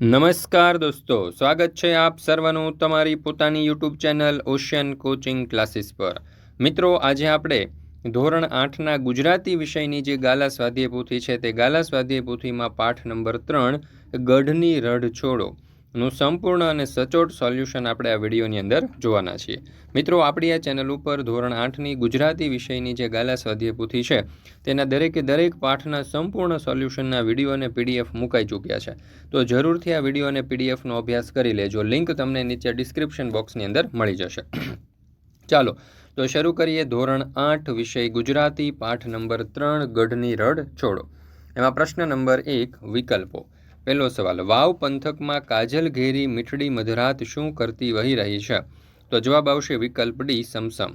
નમસ્કાર દોસ્તો, સ્વાગત છે આપ સર્વનું તમારી પોતાની YouTube channel Ocean Coaching Classes પર. મિત્રો, આજે આપણે ધોરણ આઠના ગુજરાતી વિષયની જે ગાલા સ્વાધ્યાય પોથી છે તે ગાલા સ્વાધ્યાય પોથીમાં પાઠ નંબર ત્રણ, ગઢની રઢ છોડો. નું સંપૂર્ણ અને સચોટ સોલ્યુશન આપણે આ વિડીયોની અંદર જોવાના છીએ. મિત્રો, આપણી આ ચેનલ ઉપર ધોરણ આઠની ગુજરાતી વિષયની જે ગાલા સ્વાધ્યાય પૂથી છે, તેના દરેકે દરેક પાઠના સંપૂર્ણ સોલ્યુશનના વીડિયો અને પીડીએફ મુકાઈ ચૂક્યા છે. તો જરૂરથી આ વીડિયો અને પીડીએફનો અભ્યાસ કરી લેજો. લિંક તમને નીચે ડિસ્ક્રિપ્શન બોક્સની અંદર મળી જશે. ચાલો, તો શરૂ કરીએ ધોરણ આઠ વિષય, ગુજરાતી પાઠ નંબર ત્રણ, ગઢની રડ છોડો. એમાં પ્રશ્ન નંબર એક, વિકલ્પો. પહેલો સવાલ, વાવ પંથકમાં કાજલ ઘેરી મીઠડી મધરાત શું કરતી વહી રહી છે? તો જવાબ આવશે વિકલ્પ ડી, સમસમ.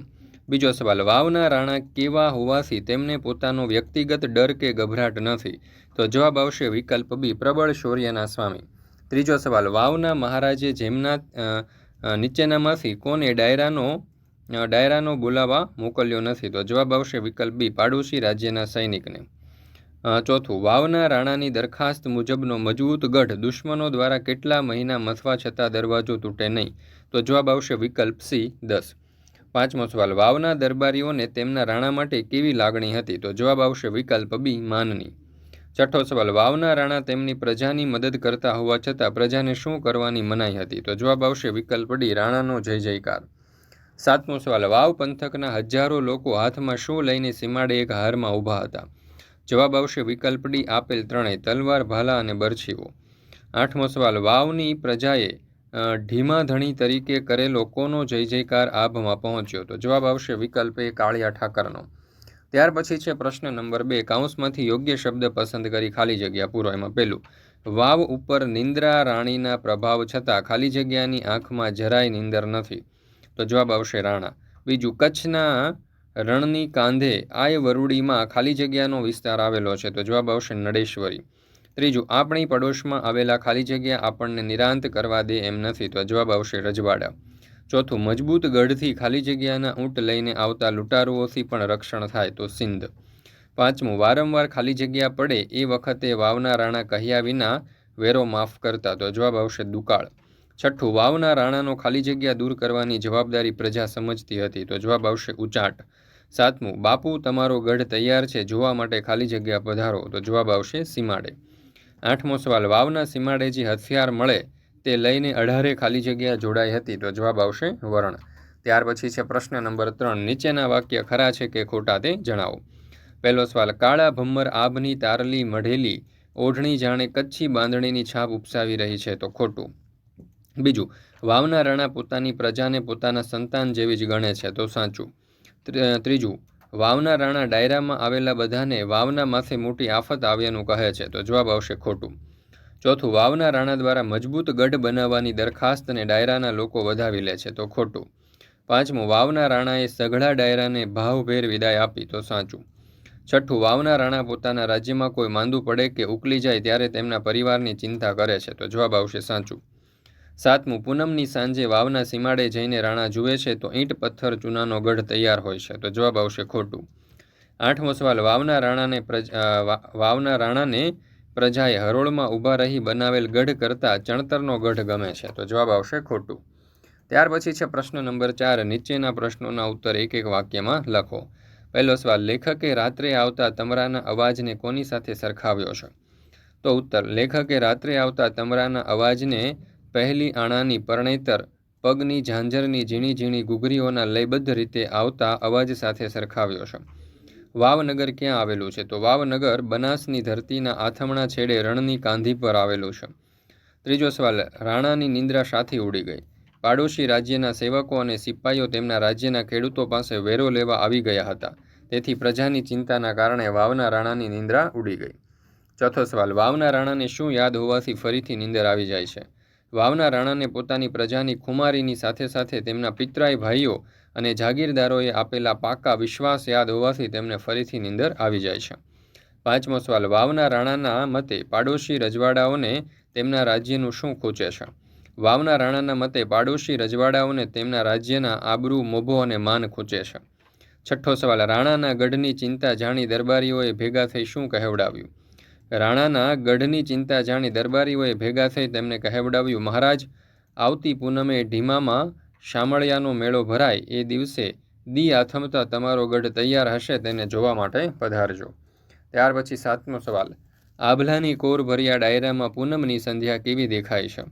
બીજો સવાલ, વાવના રાણા કેવા હોવાથી તેમને પોતાનો વ્યક્તિગત ડર કે ગભરાટ નથી? તો જવાબ આવશે વિકલ્પ બી, પ્રબળ શૌર્યના સ્વામી. ત્રીજો સવાલ, વાવના મહારાજે જેમના નીચેનામાંથી કોને ડાયરાનો ડાયરાનો બોલાવા મોકલ્યો નથી? તો જવાબ આવશે વિકલ્પ બી, પાડોશી રાજ્યના સૈનિકને. ચોથું, વાવના રાણાની દરખાસ્ત મુજબનો મજબૂત ગઢ દુશ્મનો દ્વારા કેટલા મહિના મથવા છતાં દરવાજો તૂટે નહીં? તો જવાબ આવશે વિકલ્પ સી, દસ. પાંચમો સવાલ, વાવના દરબારીઓને તેમના રાણા માટે કેવી લાગણી હતી? તો જવાબ આવશે વિકલ્પ બી, માનની. છઠ્ઠો સવાલ, વાવના રાણા તેમની પ્રજાની મદદ કરતા હોવા છતાં પ્રજાને શું કરવાની મનાઈ હતી? તો જવાબ આવશે વિકલ્પ ડી, રાણાનો જય જયકાર. સાતમો સવાલ, વાવ પંથકના હજારો લોકો હાથમાં શું લઈને સીમાડે એક હારમાં ઊભા હતા? જવાબ આવશે વિકલ્પ ડી આપેલ ત્રણેય તલવાર, ભાલા અને બરછીઓ. આઠમો સવાલ, વાવની પ્રજાએ ઢીમાધણી તરીકે કરેલો કોનો જય જયકાર આભમાં પહોંચ્યો? તો જવાબ આવશે વિકલ્પ એ કાળિયા ઠાકરનો. ત્યાર પછી છે પ્રશ્ન નંબર બે કાઉન્સમાંથી યોગ્ય શબ્દ પસંદ કરી ખાલી જગ્યા પૂરો. એમાં પહેલું, વાવ ઉપર નિંદ્રા રાણીના પ્રભાવ છતાં ખાલી જગ્યાની આંખમાં જરાય નિંદર નથી. તો જવાબ આવશે રાણા. બીજું, કચ્છના રણની કાંધે આય વરુડીમાં ખાલી જગ્યાનો વિસ્તાર આવેલો છે. તો જવાબ આવશે નડેશ્વરી. ત્રીજું, આપણી પડોશમાં આવેલા ખાલી જગ્યા આપણને નિરાંત કરવા દે એમ નથી. તો જવાબ આવશે રજવાડા. ચોથું, મજબૂત ગઢથી ખાલી જગ્યાના ઊંટ લઈને આવતા લૂંટારુઓથી પણ રક્ષણ થાય તો સિંધ. પાંચમું, વારંવાર ખાલી જગ્યા પડે એ વખતે વાવના રાણા કહ્યા વિના વેરો માફ કરતા. તો જવાબ આવશે દુકાળ. છઠ્ઠું વાવના રાણાનો ખાલી જગ્યા દૂર કરવાની જવાબદારી પ્રજા સમજતી હતી, તો જવાબ આવશે ઉચાટ. સાતમું, બાપુ, તમારો ગઢ તૈયાર છે, જોવા માટે ખાલી જગ્યા પધારો, તો જવાબ આવશે સીમાડે. આઠમો સવાલ, વાવના સીમાડે જે હથિયાર મળે, તે લઈને અઢારે ખાલી જગ્યા જોડાઈ હતી, તો જવાબ આવશે વરણ. ત્યાર પછી છે પ્રશ્ન નંબર ત્રણ, નીચેના વાક્ય ખરા છે કે ખોટા તે જણાવો. પહેલો સવાલ, કાળા ભમ્મર આભની તારલી મઢેલી, ઓઢણી જાણે કચ્છી બાંધણીની છાપ ઉપસાવી રહી છે, તો ખોટું. બીજું વાવના રાણા પોતાની પ્રજાને પોતાના સંતાન જેવી જ ગણે છે, તો સાચું. ત્રીજું વાવના રાણા ડાયરામાં આવેલા બધાને વાવના માથે મોટી આફત આવ્યાનું કહે છે, તો જવાબ આવશે ખોટું. ચોથું વાવના રાણા દ્વારા મજબૂત ગઢ બનાવવાની દરખાસ્તને ડાયરાના લોકો વધાવી લે છે, તો ખોટું. પાંચમું વાવના રાણાએ સઘળા ડાયરાને ભાવભેર વિદાય આપી, તો સાચું. છઠ્ઠું વાવના રાણા પોતાના રાજ્યમાં કોઈ માંદું પડે કે ઉકલી જાય ત્યારે તેમના પરિવારની ચિંતા કરે છે, તો જવાબ આવશે સાચું. સાતમું, પૂનમની સાંજે વાવના સીમાડે જઈને રાણા જુએ છે તો ઈંટ પથ્થર ચૂનાનો ગઢ તૈયાર હોય છે. તો જવાબ આવશે ખોટું. આઠમો સવાલ, વાવના રાણાને વાવના રાણાને પ્રજાએ હરોળમાં ઊભા રહી બનાવેલ ગઢ કરતાં ચણતરનો ગઢ ગમે છે. તો જવાબ આવશે ખોટું. ત્યાર પછી છે પ્રશ્ન નંબર ચાર, નીચેના પ્રશ્નોના ઉત્તર એક એક વાક્યમાં લખો. પહેલો સવાલ, લેખકે રાત્રે આવતા તમરાના અવાજને કોની સાથે સરખાવ્યો છે? તો ઉત્તર, લેખકે રાત્રે આવતા તમરાના અવાજને પહેલી આણાની પરણેતર, પગની ઝાંઝરની ઝીણી ઝીણી ઘૂઘરીઓના લયબદ્ધ રીતે આવતા અવાજ સાથે સરખાવ્યો છે. વાવનગર ક્યાં આવેલું છે? તો વાવનગર બનાસની ધરતીના આથમણા છેડે રણની કાંધી પર આવેલું છે. ત્રીજો સવાલ, રાણાની નિંદ્રા સાથી ઉડી ગઈ? પાડોશી રાજ્યના સેવકો અને સિપાઈઓ તેમના રાજ્યના ખેડૂતો પાસે વેરો લેવા આવી ગયા હતા. તેથી પ્રજાની ચિંતાના કારણે વાવના રાણાની નિંદ્રા ઉડી ગઈ. ચોથો સવાલ, વાવના રાણાને શું યાદ હોવાથી ફરીથી નિંદર આવી જાય છે? વાવના રાણાને પોતાની પ્રજાની ખુમારીની સાથે સાથે તેમના પિતરાઈ ભાઈઓ અને જાગીરદારોએ આપેલા પાકા વિશ્વાસ યાદ હોવાથી તેમને ફરીથી નીંદર આવી જાય છે. પાંચમો સવાલ, વાવના રાણાના મતે પાડોશી રજવાડાઓને તેમના રાજ્યનું શું ખૂચે છે? વાવના રાણાના મતે પાડોશી રજવાડાઓને તેમના રાજ્યના આબરૂ, મોભો અને માન ખૂચે છે. છઠ્ઠો સવાલ, રાણાના ગઢની ચિંતા જાણી દરબારીઓએ ભેગા થઈ શું કહેવડાવ્યું? રાણાના ગઢની ચિંતા જાણી દરબારીઓએ ભેગા થઈ તેમને કહેવડાવ્યું, મહારાજ, આવતી પૂનમે ઢીમામાં શામળિયાનો મેળો ભરાય. એ દિવસે દી આથમતા તમારો ગઢ તૈયાર હશે, તેને જોવા માટે પધારજો. ત્યાર પછી સાતમો સવાલ, આભલાની કોર ભર્યા ડાયરામાં પૂનમની સંધ્યા કેવી દેખાય છે?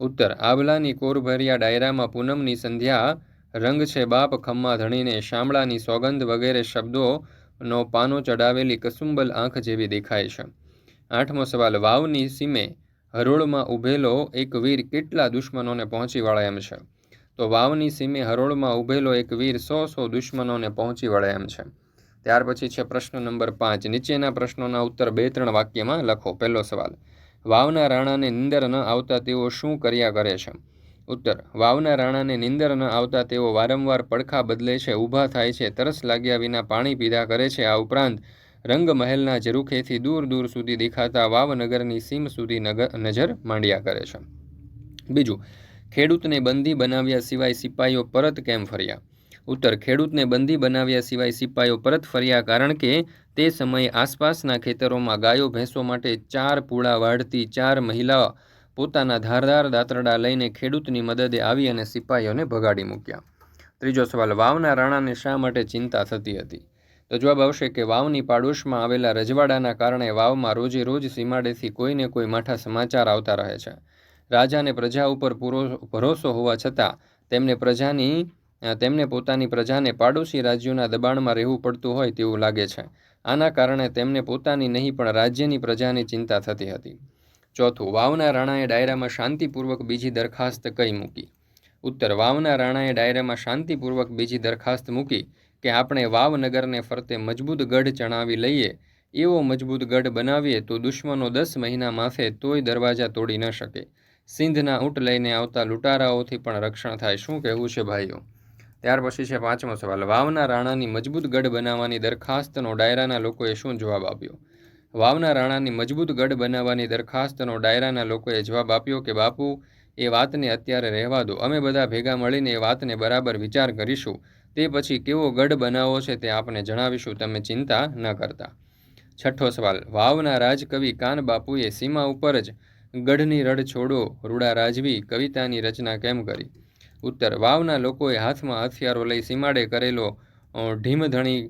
ઉત્તર, આભલાની કોર ભર્યા ડાયરામાં પૂનમની સંધ્યા રંગ છે બાપ ખમ્મા ધણીને, શામળાની સોગંદ વગેરે શબ્દોનો પાનો ચડાવેલી કસુંબલ આંખ જેવી દેખાય છે. આઠમો સવાલ, વાવની સીમે હરોળમાં ઊભેલો એક વીર કેટલા દુશ્મનોને પહોંચી વળે એમ છે? તો વાવની સીમે હરોળમાં ઊભેલો એક વીર સો સો દુશ્મનોને પહોંચી વળે એમ છે. ત્યાર પછી છે પ્રશ્ન નંબર પાંચ, નીચેના પ્રશ્નોના ઉત્તર બે ત્રણ વાક્યમાં લખો. પહેલો સવાલ, વાવના રાણાને નિંદર ન આવતા તેઓ શું કર્યા કરે છે? ઉત્તર, વાવના રાણાને નિંદર ન આવતા તેઓ વારંવાર પડખા બદલે છે, ઊભા થાય છે, તરસ લાગ્યા વિના પાણી પીધા કરે છે. આ ઉપરાંત રંગમહેલના ઝરૂખેથી દૂર દૂર સુધી દેખાતા વાવનગરની સીમ સુધી નજર માંડ્યા કરે છે. બીજું, ખેડૂતને બંદી બનાવ્યા સિવાય સિપાઈઓ પરત કેમ ફર્યા? ઉત્તર, ખેડૂતને બંદી બનાવ્યા સિવાય સિપાઈઓ પરત ફર્યા કારણ કે તે સમયે આસપાસના ખેતરોમાં ગાયો ભેંસો માટે ચાર પૂળા વાઢતી ચાર મહિલાઓ પોતાના ધારદાર દાંતરડા લઈને ખેડૂતની મદદે આવી અને સિપાઈઓને ભગાડી મૂક્યા. ત્રીજો સવાલ, વાવના રાણાને શા માટે ચિંતા થતી હતી? તો જવાબ આવશે કે વાવની પાડોશમાં આવેલા રજવાડાના કારણે વાવમાં રોજે રોજ સીમાડેથી કોઈને કોઈ માઠા સમાચાર આવતા રહે છે. રાજાને પ્રજા ઉપર પૂરો ભરોસો હોવા છતાં તેમને પ્રજાની તેમને પોતાની પ્રજાને પાડોશી રાજ્યોના દબાણમાં રહેવું પડતું હોય તેવું લાગે છે. આના કારણે તેમને પોતાની નહીં પણ રાજ્યની પ્રજાની ચિંતા થતી હતી. ચોથું, વાવના રાણાએ ડાયરામાં શાંતિપૂર્વક બીજી દરખાસ્ત કઈ મૂકી? ઉત્તર, વાવના રાણાએ ડાયરામાં શાંતિપૂર્વક બીજી દરખાસ્ત મૂકી. કે આપણે વાવનગરને ફરતે મજબૂત ગઢ ચણાવી લઈએ, એવો મજબૂત ગઢ બનાવીએ તો દુશ્મનો દસ મહિના માથે તોય દરવાજા તોડી ન શકે. સિંધના ઊંટ લઈને આવતા લૂંટારાઓથી પણ રક્ષણ થાય. શું કહેવું છે ભાઈઓ? ત્યાર પછી છે પાંચમો સવાલ. વાવના રાણાની મજબૂત ગઢ બનાવવાની દરખાસ્તનો ડાયરાના લોકોએ શું જવાબ આપ્યો? વાવના રાણાની મજબૂત ગઢ બનાવવાની દરખાસ્તનો ડાયરાના લોકોએ જવાબ આપ્યો કે, બાપુ, એ વાતને અત્યારે રહેવા દો. અમે બધા ભેગા મળીને એ વાતને બરાબર વિચાર કરીશું. તે પછી કેવો ગઢ બનાવવો છે તે આપને જણાવીશું, તમે ચિંતા ન કરતા. છઠ્ઠો સવાલ, વાવના રાજકવિ કાન બાપુએ સીમા ઉપર જ ગઢની રડ છોડો, રૂડા રાજવી કવિતાની રચના કેમ કરી? ઉત્તર, વાવના લોકોએ હાથમાં હથિયારો લઈ સીમાડે કરેલો ઢીમધણી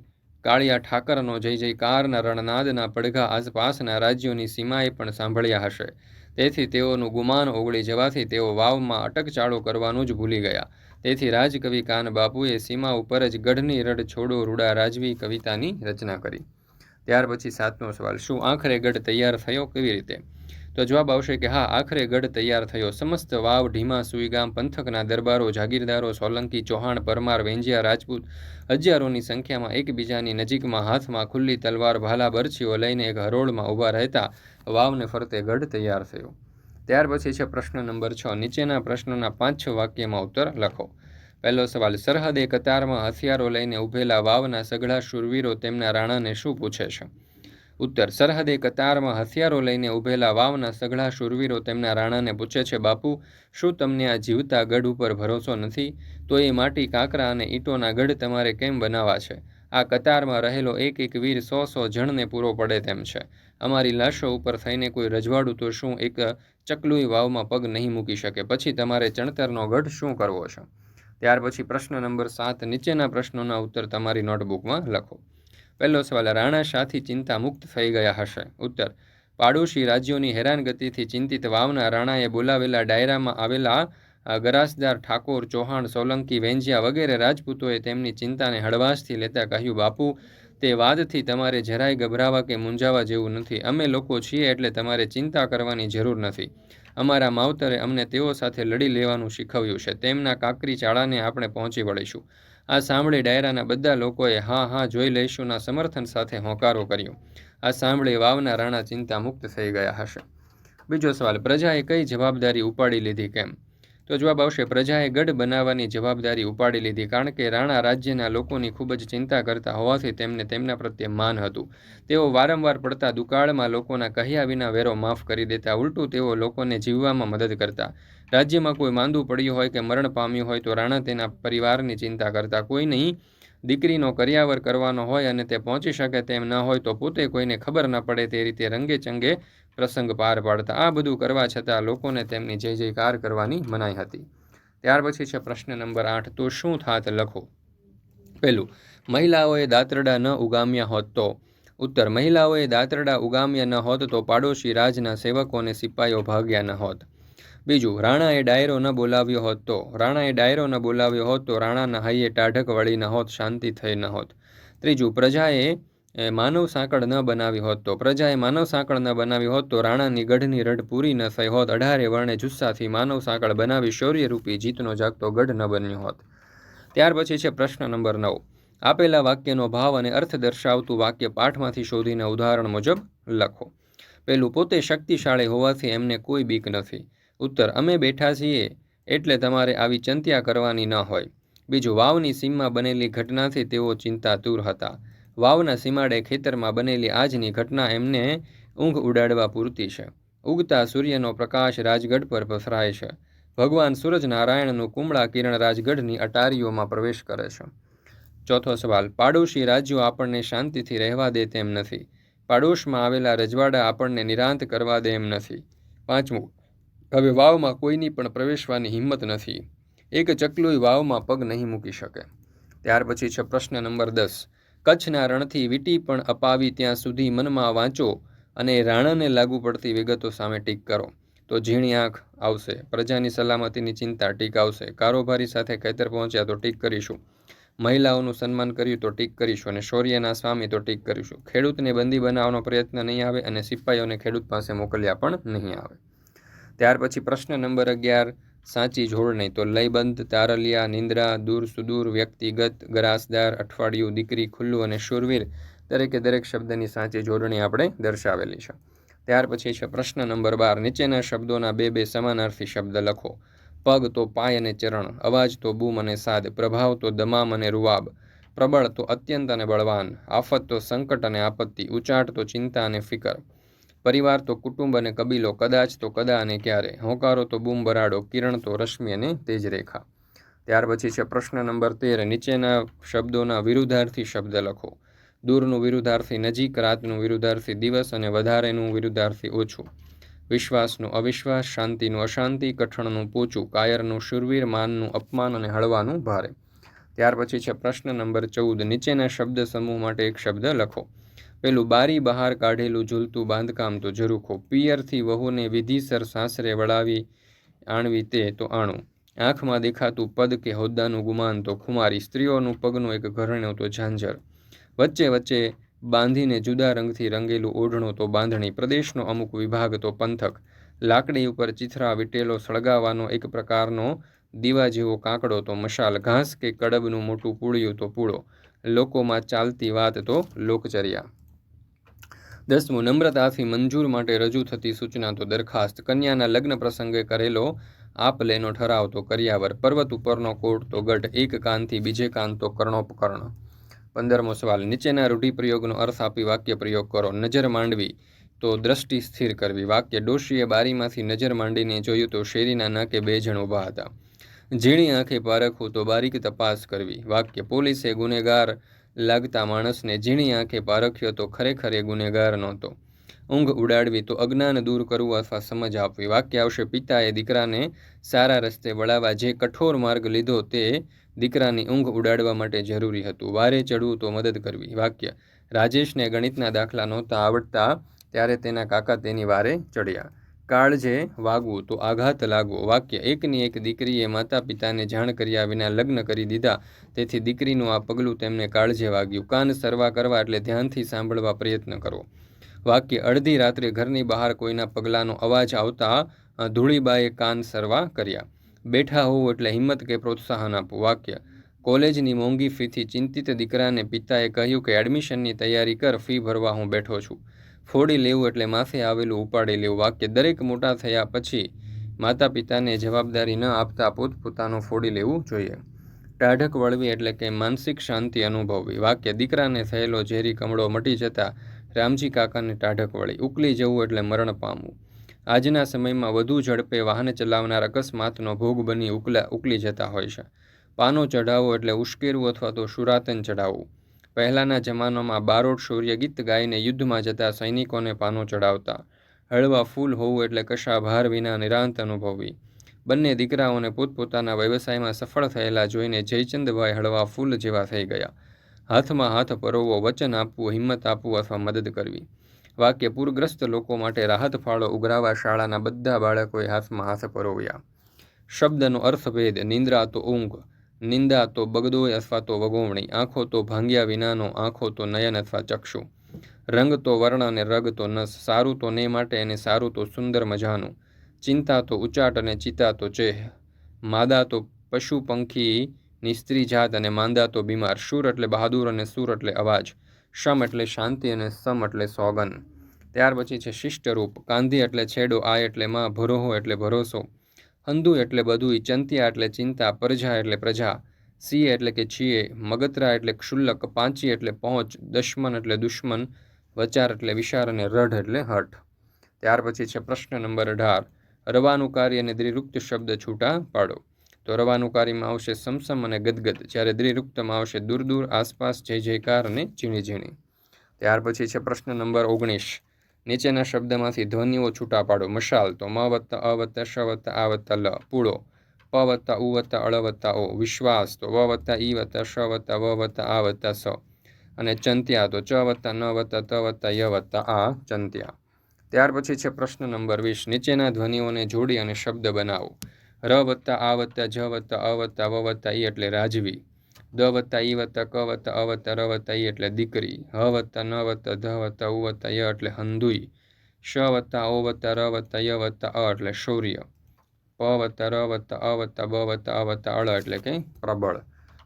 કાળિયા ઠાકરનો જય જયકારના રણનાદના પડઘા આસપાસના રાજ્યોની સીમાએ પણ સાંભળ્યા હશે. તેથી તેઓનું ગુમાન ઓગળી જવાથી તેઓ વાવમાં અટકચાળો કરવાનું જ ભૂલી ગયા. તેથી રાજકવિ કાન બાપુએ સીમા ઉપર જ ગઢની રડ છોડો રૂડા રાજવી કવિતાની રચના કરી. ત્યાર પછી સાતમો સવાલ, શું આખરે ગઢ તૈયાર થયો કેવી રીતે? તો જવાબ આવશે કે હા, આખરે ગઢ તૈયાર થયો. સમસ્ત વાવ, ઢીમા સુઈગામ પંથકના દરબારો, જાગીરદારો, સોલંકી ચૌહાણ, પરમાર, વેંજિયા, રાજપૂત, હજારોની સંખ્યામાં એકબીજાની નજીકમાં હાથમાં ખુલ્લી તલવાર, ભાલા, બરછીઓ લઈને એક હરોળમાં ઊભા રહેતા વાવને ફરતે ગઢ તૈયાર થયો. ત્યાર પછી છે પ્રશ્ન નંબર છ. નીચેના પ્રશ્નોના પાંચ છ વાક્યમાં ઉત્તર લખો. પહેલો સવાલ, સરહદે કતારમાં હથિયારો લઈને ઊભેલા વાવના સઘળા શૂરવીરો તેમના રાણાને શું પૂછે છે? ઉત્તર, સરહદે કતારમાં હથિયારો લઈને ઊભેલા વાવના સઘળા શૂરવીરો તેમના રાણાને પૂછે છે, બાપુ, શું તમને આ જીવતા ગઢ ઉપર ભરોસો નથી? તો એ માટી, કાંકરા અને ઈંટોના ગઢ તમારે કેમ બનાવવા છે? આ કતારમાં રહેલો એક એક વીર સો સો જણને પૂરો પડે તેમ છે. અમારી લાશો ઉપર થઈને કોઈ રજવાડું તો શું એક ચકલુઈ વાવમાં પગ નહીં મૂકી શકે? પછી તમારે ચણતરનો ગઢ શું કરવો છે? ત્યાર પછી પ્રશ્ન નંબર સાત, નીચેના પ્રશ્નોના ઉત્તર તમારી નોટબુકમાં લખો. પહેલો સવાલ, રાણા શાથી ચિંતા મુક્ત થઈ ગયા હશે? ઉત્તર, પાડોશી રાજ્યોની હેરાનગતિથી ચિંતિત વાવના રાણાએ બોલાવેલા ડાયરામાં આવેલા ગરાસદાર ઠાકોર, ચૌહાણ, સોલંકી, વેંજિયા વગેરે રાજપૂતોએ તેમની ચિંતાને હળવાશથી લેતા કહ્યું, બાપુ તે વાદથી તમારે જરાય ગભરાવા કે મૂંઝાવા જેવું નથી. અમે લોકો છીએ એટલે તમારે ચિંતા કરવાની જરૂર નથી. અમારા માવતરે અમને તેઓ સાથે લડી લેવાનું શીખવ્યું છે. તેમના કાકરી ચાળાને આપણે પહોંચી વળીશું. આ સાંભળી ડાયરાના બધા લોકોએ હા હા જોઈ લઈશુંના સમર્થન સાથે હોંકારો કર્યો. આ સાંભળી વાવના રાણા ચિંતા મુક્ત થઈ ગયા હશે. બીજો સવાલ, પ્રજાએ કઈ જવાબદારી ઉપાડી લીધી કેમ? તો જવાબ આવશે, પ્રજાએ ગઢ બનાવવાની જવાબદારી ઉપાડી લીધી કારણ કે રાણા રાજ્યના લોકોની ખૂબ જ ચિંતા કરતા હોવાથી તેમને તેમના પ્રત્યે માન હતું. તેઓ વારંવાર પડતા દુકાળમાં લોકોના કહ્યા વિના વેરો માફ કરી દેતા, ઉલટું તેઓ લોકોને જીવવામાં મદદ કરતા. રાજ્યમાં કોઈ માંદું પડ્યું હોય કે મરણ પામ્યું હોય તો રાણા તેના પરિવારની ચિંતા કરતા. કોઈ નહીં, દીકરીનો કર્યાવર કરવાનો હોય અને તે પહોંચી શકે તેમ ન હોય તો પોતે કોઈને ખબર ન પડે તે રીતે રંગે ચંગે પ્રસંગ પાર પાડતા આ બધું કરવા છતાં લોકોને તેમની જય જયકાર કરવાની મનાઈ હતી. ત્યાર પછી છે પ્રશ્ન નંબર આઠ, તો શું થાત લખો? પહેલું, મહિલાઓએ દાંતરડા ન ઉગામ્યા હોત તો? ઉત્તર, મહિલાઓએ દાંતરડા ઉગામ્યા ન હોત તો પાડોશી રાજના સેવકોને સિપાઈઓ ભાગ્યા ન હોત. બીજું, રાણાએ ડાયરો ન બોલાવ્યો હોત તો? રાણાએ ડાયરો ન બોલાવ્યો હોત તો રાણાના હૈયે ટાઢક વળી ન હોત, શાંતિ થઈ ન હોત. ત્રીજું, પ્રજાએ માનવ સાંકળ ન બનાવી હોત તો, પ્રજાએ માનવ સાંકળ ન બનાવી હોત તો, રાણાની ગઢની રઢ પૂરી ન થઈ હોત, અઢારે વર્ણે જુસ્સાથી માનવ સાંકળ બનાવી શૌર્યરૂપી જીતનો જાગતો ગઢ ન બન્યો હોત. ત્યાર પછી છે પ્રશ્ન નંબર નવ. આપેલા વાક્યનો ભાવ અને અર્થ દર્શાવતું વાક્ય પાઠમાંથી શોધીને ઉદાહરણ મુજબ લખો. પેલું, પોતે શક્તિશાળી હોવાથી એમને કોઈ બીક નથી. ઉત્તર, અમે બેઠા છીએ એટલે તમારે આવી ચિંત્યા કરવાની ન હોય. બીજું, વાવની સીમમાં બનેલી ઘટનાથી તેઓ ચિંતાતુર હતા. વાવના સીમાડે ખેતરમાં બનેલી આજની ઘટના એમને ઊંઘ ઉડાડવા પૂરતી છે. ઉગતા સૂર્યનો પ્રકાશ રાજગઢ પર પસરાય છે. ભગવાન સૂરજનારાયણનું કુમળા કિરણ રાજગઢની અટારીઓમાં પ્રવેશ કરે છે. ચોથો સવાલ, પાડોશી રાજ્યો આપણને શાંતિથી રહેવા દે તેમ નથી. પાડોશમાં આવેલા રજવાડા આપણને નિરાંત કરવા દે એમ નથી. પાંચમું, હવે વાવમાં કોઈની પણ પ્રવેશવાની હિંમત નથી. એક ચકલુય વાવમાં પગ નહીં મૂકી શકે. ત્યાર પછી છે પ્રશ્ન નંબર દસ કચ્છના રણથી વીટી પણ અપાવી ત્યાં સુધી મનમાં વાંચો અને રાણાને લાગુ પડતી વિગતો સામે ટીક કરો. તો ઝીણી આંખ આવશે. પ્રજાની સલામતીની ચિંતા ટીક આવશે. કારોબારી સાથે ખેતર પહોંચ્યા તો ટીક કરીશું. મહિલાઓનું સન્માન કર્યું તો ટીક કરીશું અને શૌર્યના સ્વામી તો ટીક કરીશું. ખેડૂતને બંદી બનાવવાનો પ્રયત્ન નહીં આવે અને સિપાઈઓને ખેડૂત પાસે મોકલ્યા પણ નહીં આવે. ત્યાર પછી પ્રશ્ન નંબર અગિયાર. સાચી જોડણી તો લયબંધ, તારલિયા, નિંદ્રા, દૂર સુદૂર, વ્યક્તિગત, ગરાસદાર, અઠવાડિયું, દીકરી, ખુલ્લું અને શુરવીર દરેકે દરેક શબ્દની સાચી જોડણી આપણે દર્શાવેલી છે. ત્યાર પછી છે પ્રશ્ન નંબર બાર, નીચેના શબ્દોના બે બે સમાનાર્થી શબ્દ લખો. પગ તો પાય અને ચરણ, અવાજ તો બૂમ અને સાદ, પ્રભાવ તો દમામ અને રૂવાબ. પ્રબળ તો અત્યંત અને બળવાન, આફત તો સંકટ અને આપત્તિ, ઉચાટ તો ચિંતા અને ફિકર. પરિવાર તો કુટુંબ અને કબીલો કદાચ તો કદા અને ક્યારે. હોંકારો તો બૂમ બરાડો, કિરણ તો રશ્મિ અને તેજ રેખા ત્યાર પછી છે પ્રશ્ન નંબર તેર, નીચેના શબ્દોના વિરુદ્ધાર્થી શબ્દ લખો. દૂરનું વિરુદ્ધાર્થી નજીક, રાતનું વિરુદ્ધાર્થી દિવસ અને વધારેનું વિરુદ્ધાર્થી ઓછું. વિશ્વાસનું અવિશ્વાસ, શાંતિનું અશાંતિ, કઠણનું પોચું, કાયરનું શુરવીર, માનનું અપમાન અને હળવાનું ભારે. ત્યાર પછી છે પ્રશ્ન નંબર ચૌદ, નીચેના શબ્દ સમૂહ માટે એક શબ્દ લખો. પેલું બારી બહાર કાઢેલું ઝૂલતું બાંધકામ તો ઝરૂખો. પિયરથી વહુને વિધિસર સાસરે વળાવી આણવી તે તો આણું. આંખમાં દેખાતું પદ કે હોદ્દાનું ગુમાન તો ખુમારી. સ્ત્રીઓનું પગનું એક ઘરણું તો ઝાંઝર. વચ્ચે વચ્ચે બાંધીને જુદા રંગથી રંગેલું ઓઢણું તો બાંધણી. પ્રદેશનો અમુક વિભાગ તો પંથક. લાકડી ઉપર ચિથરા વીટેલો સળગાવવાનો એક પ્રકારનો દીવા જેવો કાંકડો તો મશાલ. ઘાસ કે કડબનું મોટું પૂળિયું તો પૂળો. લોકોમાં ચાલતી વાત તો લોકચર્યા. દસમું, નમ્રતાથી મંજૂર માટે રજૂ થતી સૂચના તો દરખાસ્ત. કન્યાના લગ્ન પ્રસંગે કરેલો આપ લેનો ઠરાવ તો કર્યાવર. પર્વત ઉપરનો કોટ તો ગઢ, એક કાનથી બીજે કાન તો કર્ણોપકર્ણ. પંદરમો સવાલ, નીચેના રૂઢિપ્રયોગનો અર્થ આપી વાક્ય પ્રયોગ કરો. નજર માંડવી તો દ્રષ્ટિ સ્થિર કરવી. વાક્ય ડોશીએ બારીમાંથી નજર માંડીને જોયું તો શેરીના નાકે બે જણ ઊભા હતા. ઝીણી આંખે પારખવું તો બારીક તપાસ કરવી. વાક્ય, પોલીસે ગુનેગાર લાગતા માણસને ઝીણી આંખે પારખ્યો તો ખરેખર એ ગુનેગાર નહોતો. ઊંઘ ઉડાડવી તો અજ્ઞાન દૂર કરવું અથવા સમજ આપવી. વાક્ય આવશે, પિતાએ દીકરાને સારા રસ્તે વળાવવા જે કઠોર માર્ગ લીધો તે દીકરાની ઊંઘ ઉડાડવા માટે જરૂરી હતું. વારે ચડવું તો મદદ કરવી. વાક્ય. રાજેશને ગણિતના દાખલા નહોતા આવડતા ત્યારે તેના કાકા તેની વારે ચડ્યા કાળજે વાગવું, તો આઘાત લાગવો. વાક્ય, એકની એક દીકરીએ માતા પિતાને જાણ કર્યા વિના લગ્ન કરી દીધા. તેથી દીકરીનું આ પગલું તેમને કાળજે વાગ્યું. કાન સરવા કરવા એટલે ધ્યાનથી સાંભળવા પ્રયત્ન કરવો વાક્ય, અડધી રાત્રે ઘરની બહાર કોઈના પગલાંનો અવાજ આવતા ધૂળીબાએ કાન સરવા કર્યા. બેઠા હોવું એટલે હિંમત કે પ્રોત્સાહન આપવું વાક્ય, કોલેજની મોંઘી ફીથી ચિંતિત દીકરાને પિતાએ કહ્યું કે, એડમિશનની તૈયારી કર, ફી ભરવા હું બેઠો છું. ફોડી લેવું એટલે માથે આવેલું ઉપાડી લેવું. વાક્ય દરેક મોટા થયા પછી માતા પિતાને જવાબદારી ન આપતા પોતપોતાનું ફોડી લેવું જોઈએ. ટાઢક વળવી એટલે કે માનસિક શાંતિ અનુભવવી. વાક્ય દીકરાને થયેલો ઝેરી કમળો મટી જતા રામજી કાકાને ટાઢક વળી. ઉકલી જવું એટલે મરણ પામવું. આજના સમયમાં વધુ ઝડપે વાહન ચલાવનાર અકસ્માતનો ભોગ બની ઉકલા ઉકલી જતા હોય છે. પાનો ચઢાવવો એટલે ઉશ્કેરવું અથવા તો સુરાતન ચઢાવવું. પહેલાંના જમાનામાં બારોટ શૌર્ય ગીત ગાઈને યુદ્ધમાં જતા સૈનિકોને પાનો ચડાવતા. હળવા ફૂલ હોવું એટલે કશા ભાર વિના નિરાંત અનુભવવી. બંને દીકરાઓને પોતપોતાના વ્યવસાયમાં સફળ થયેલા જોઈને જયચંદભાઈ હળવા ફૂલ જેવા થઈ ગયા. હાથમાં હાથ પરોવો વચન આપવું, હિંમત આપવું અથવા મદદ કરવી. વાક્ય પૂરગ્રસ્ત લોકો માટે રાહત ફાળો ઉઘરાવા શાળાના બધા બાળકોએ હાથમાં હાથ પરોવ્યા. શબ્દનો અર્થભેદ, નિંદ્રા તો ઊંઘ નિંદા તો બગદોય અથવા તો વગોવણી, આંખો તો ભાંગ્યા વિનાનો, આંખો તો નયન અથવા ચક્ષુ. રંગ તો વર્ણ અને રગ તો નસ, સારું તો ને માટે અને સારું તો સુંદર મજાનું. ચિંતા તો ઉચાટ અને ચિતા તો ચેહ. માદા તો પશુ પંખીની સ્ત્રી જાત અને માંદા તો બીમાર. શુર એટલે બહાદુર અને સુર એટલે અવાજ. શમ એટલે શાંતિ અને સમ એટલે સોગન ત્યાર પછી છે શિષ્ટરૂપ. કાંધી એટલે છેડો, આ એટલે માં, ભરોહો એટલે ભરોસો. અંધુ એટલે બધું ચંતિયા એટલે ચિંતા, પ્રજા એટલે પ્રજા, સિંહ એટલે કે છીએ, મગતરા એટલે ક્ષુલ્લક, પાંચી એટલે પહોંચ, દશમન એટલે દુશ્મન, વચાર એટલે વિશાર અને રઢ એટલે હઠ. ત્યાર પછી છે પ્રશ્ન નંબર અઢાર. રવાનું કાર્ય અને દ્રિરુક્ત શબ્દ છૂટા પાડો. તો રવાનું કાર્યમાં આવશે સમસમ અને ગદગદ. જ્યારે દ્રિરુક્તમાં આવશે દૂર દૂર, આસપાસ જય જયકાર અને ઝીણી ઝીણી. ત્યાર પછી છે પ્રશ્ન નંબર ઓગણીસ. નીચેના શબ્દમાંથી ધ્વનિઓ છૂટા પાડો મશાલ તો મ વત્તા અ વત્તા શ વત્તા આ વત્તા લ. પૂળો પ વત્તા ઉ વત્તા અળ વત્તા ઓ. વિશ્વાસ તો વ વત્તા ઈ વત્તા શ વત્તા વ વત્તા આ વત્તા સ. અને ચંત્યા તો ચ વત્તા ન વત્તા ત વત્તા ય વત્તા આ ચંત્યા. ત્યાર પછી છે પ્રશ્ન નંબર વીસ. નીચેના ધ્વનિઓને જોડી અને શબ્દ બનાવો. ર વત્તા આ વત્તા જ વત્તા અ વત્તા વ વત્તા ઈ એટલે રાજવી. દ વત્તા ઈ વત્તા ક વત્તા અ વત્તા ર વત્તા ઈ એટલે દીકરી. હ વત્તા ન વત્તા ધ વત્તા ઉ વત્તા ય એટલે હંદુઈ શ વત્તા ઓ વત્તા ર વત્તા ય વત્તા અ એટલે શૌર્ય. પ વત્તા ર વત્તા અ વત્તા બ વત્તા અ વત્તા અળ એટલે કે પ્રબળ.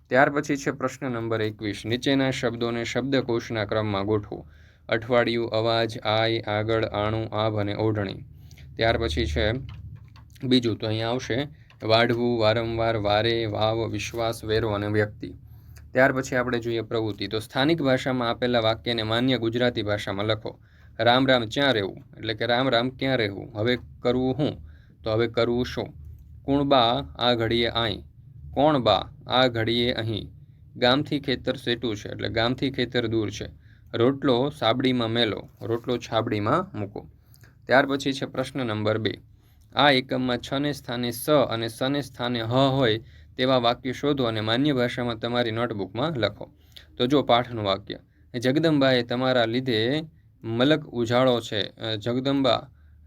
ત્યાર પછી છે પ્રશ્ન નંબર એકવીસ. નીચેના શબ્દોને શબ્દકોશના ક્રમમાં ગોઠવો. અઠવાડિયું, અવાજ આય આગળ, આણું, આભ અને ઓઢણી. ત્યાર પછી છે, બીજું તો અહીંયા આવશે. વાઢવું વારંવાર વારે, વાવ, વિશ્વાસ, વેરો અને વ્યક્તિ. ત્યાર પછી આપણે જોઈએ પ્રવૃત્તિ. તો સ્થાનિક ભાષામાં આપેલા વાક્યને માન્ય ગુજરાતી ભાષામાં લખો. રામ રામ, ક્યાં રહેવું? એટલે કે રામ રામ, ક્યાં રહેવું? હવે કરવું હું? તો હવે કરવું શું? કુણ બા, આ ઘડીએ આઈ. કોણ બા, આ ઘડીએ અહીં. ગામથી ખેતર સેટું છે, એટલે ગામથી ખેતર દૂર છે. રોટલો સાબડીમાં મેલો, રોટલો છાબડીમાં મૂકો. ત્યાર પછી છે પ્રશ્ન નંબર બે. આ એકમમાં છને સ્થાને સ અને સને સ્થાને હ હોય તેવા વાક્ય શોધો અને માન્ય ભાષામાં તમારી નોટબુકમાં લખો. તો જો પાઠનું વાક્ય, જગદંબાએ તમારા લીધે મલક ઉજાળો છે. જગદંબા,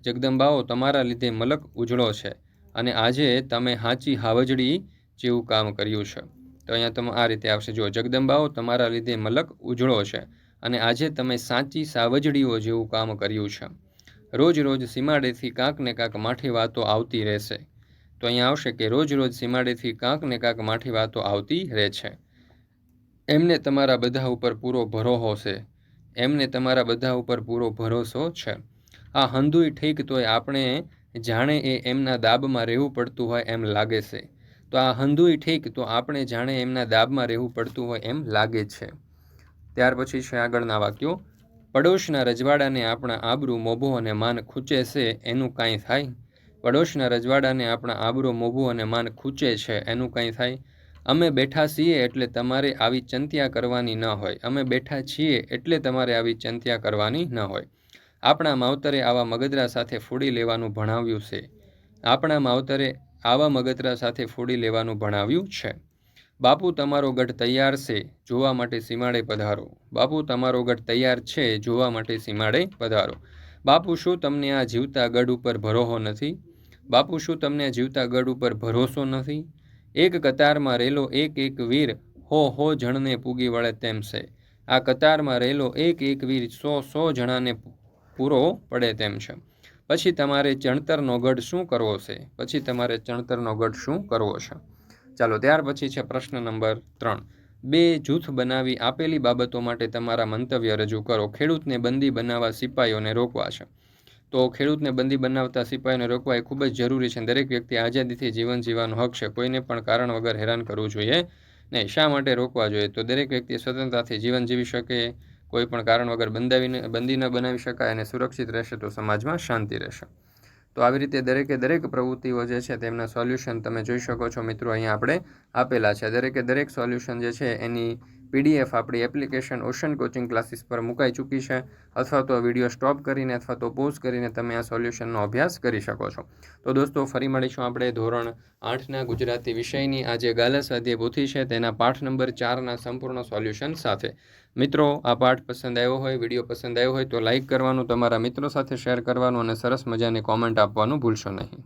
જગદંબાઓ તમારા લીધે મલક ઉજળો છે અને આજે તમે હાચી હાવજડી જેવું કામ કર્યું છે. તો અહીંયા તમે આ રીતે આવશે. જો જગદંબાઓ તમારા લીધે મલક ઉજળો છે અને આજે તમે સાચી સાવજડીઓ જેવું કામ કર્યું છે. રોજ રોજ સીમાડેથી કાંક ને કાંક માઠી વાતો આવતી રહેશે. તો અહીંયા આવશે કે રોજ રોજ સીમાડેથી કાંક ને કાંક માઠી વાતો આવતી રહે છે એમને તમારા બધા ઉપર પૂરો ભરોસો છે. એમને તમારા બધા ઉપર પૂરો ભરોસો છે. આ હંધુય ઠીક તોય આપણે જાણે એ એમના દાબમાં રહેવું પડતું હોય એમ લાગે છે. તો આ હંધુય ઠીક તો આપણે જાણે એમના દાબમાં રહેવું પડતું હોય એમ લાગે છે. ત્યાર પછી છે આગળના વાક્યો. પડોશના રજવાડાને આપણા આબરૂ મોભો અને માન ખૂચે છે, એનું કાંઈ થાય? પડોશના રજવાડાને આપણા આબરૂ મોભો અને માન ખૂચે છે, એનું કાંઈ થાય? અમે બેઠા છીએ એટલે તમારે આવી ચંત્યા કરવાની ન હોય. અમે બેઠા છીએ એટલે તમારે આવી ચંત્યા કરવાની ન હોય. આપણા માવતરે આવા મગદરા સાથે ફૂડી લેવાનું ભણાવ્યું છે. આપણા માવતરે આવા મગદરા સાથે ફૂડી લેવાનું ભણાવ્યું છે. બાપુ તમારો ગઢ તૈયાર છે, જોવા માટે સીમાડે પધારો. બાપુ તમારો ગઢ તૈયાર છે, જોવા માટે સીમાડે પધારો. બાપુ શું તમને આ જીવતા ગઢ ઉપર ભરોસો નથી? બાપુ શું તમને આ જીવતા ગઢ ઉપર ભરોસો નથી? એક કતારમાં રેલો એક એક વીર હો હો જણને પૂગી વળે તેમ છે. આ કતારમાં રહેલો એક એક વીર સો સો જણાને પૂરો પડે તેમ છે. પછી તમારે ચણતરનો ગઢ શું કરવો છે? પછી તમારે ચણતરનો ગઢ શું કરવો છે? ચાલો ત્યાર પછી છે પ્રશ્ન નંબર ત્રણ. બે, જૂથ બનાવી આપેલી બાબતો માટે તમારા મંતવ્ય રજૂ કરો. ખેડૂતને બંદી બનાવવા સિપાઈઓને રોકવા છે. તો ખેડૂતને બંદી બનાવતા સિપાહીઓને રોકવા એ ખૂબ જ જરૂરી છે. દરેક વ્યક્તિ આઝાદીથી જીવન જીવવાનો હક છે. કોઈને પણ કારણ વગર હેરાન કરવું જોઈએ નહીં. શા માટે રોકવા જોઈએ? તો દરેક વ્યક્તિ સ્વતંત્રતાથી જીવન જીવી શકે. કોઈ પણ કારણ વગર બંધાવીને બંદી ન બનાવી શકાય અને સુરક્ષિત રહેશે તો સમાજમાં શાંતિ રહેશે. તો આવી રીતે દરેકે દરેક પ્રવૃત્તિઓ જે છે તેમના સોલ્યુશન તમે જોઈ શકો છો મિત્રો અહીંયા આપણે આપેલા છે. દરેકે દરેક સોલ્યુશન જે છે એની પીડીએફ આપણી એપ્લિકેશન ઓશન કોચિંગ ક્લાસીસ પર મુકાઈ ચૂકી છે. અથવા તો વીડિયો સ્ટોપ કરીને અથવા તો પોઝ કરીને તમે આ સોલ્યુશનનો અભ્યાસ કરી શકો છો. તો દોસ્તો, ફરી મળીશું આપણે ધોરણ આઠના ગુજરાતી વિષયની. આ જે ગાલા સ્વાધ્યાય પોથી છે, તેના પાઠ નંબર ચારના સંપૂર્ણ સોલ્યુશન સાથે. મિત્રો, આ પાઠ પસંદ આવ્યો હોય, વીડિયો પસંદ આવ્યો હોય તો લાઇક કરવાનું, તમારા મિત્રો સાથે શેર કરવાનું અને સરસ મજાની કોમેન્ટ આપવાનું ભૂલશો નહીં.